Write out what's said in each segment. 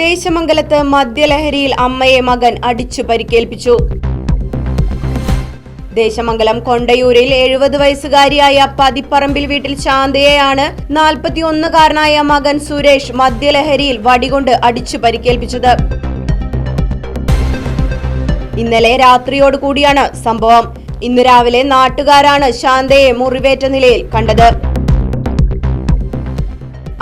ദേശമംഗലത്ത് മദ്യലഹരിയിൽ അമ്മയെ മകൻ അടിച്ചു പരിക്കേൽപ്പിച്ചു. ദേശമംഗലം കൊണ്ടയൂരിൽ എഴുപത് വയസ്സുകാരിയായ പതിപ്പറമ്പിൽ വീട്ടിൽ ശാന്തയെയാണ് നാൽപ്പത്തിയൊന്നുകാരനായ മകൻ സുരേഷ് മദ്യലഹരിയിൽ വടികൊണ്ട് അടിച്ചു പരിക്കേൽപ്പിച്ചത്. ഇന്നലെ രാത്രിയോട് കൂടിയാണ് സംഭവം. ഇന്ന് രാവിലെ നാട്ടുകാരാണ് ശാന്തയെ മുറിവേറ്റ നിലയിൽ കണ്ടത്.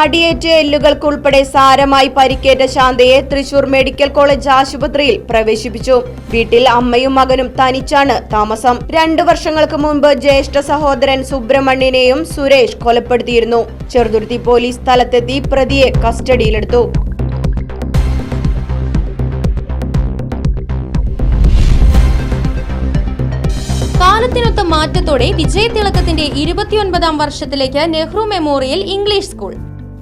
അടിയേറ്റ് എല്ലുകൾക്കുൾപ്പെടെ സാരമായി പരിക്കേറ്റ ശാന്തയെ തൃശൂർ മെഡിക്കൽ കോളേജ് ആശുപത്രിയിൽ പ്രവേശിപ്പിച്ചു. വീട്ടിൽ അമ്മയും മകനും തനിച്ചാണ് താമസം. രണ്ടു വർഷങ്ങൾക്ക് മുമ്പ് ജ്യേഷ്ഠ സഹോദരൻ സുബ്രഹ്മണ്യനെയും സുരേഷ് കൊലപ്പെടുത്തിയിരുന്നു. ചെറുതുരുത്തി പോലീസ് സ്ഥലത്തെത്തി പ്രതിയെ കസ്റ്റഡിയിലെടുത്തു. കാലത്തിനൊത്ത മാറ്റത്തോടെ വിജയതിളക്കത്തിന്റെ ഇരുപത്തിയൊൻപതാം വർഷത്തിലേക്ക് നെഹ്റു മെമ്മോറിയൽ ഇംഗ്ലീഷ് സ്കൂൾ.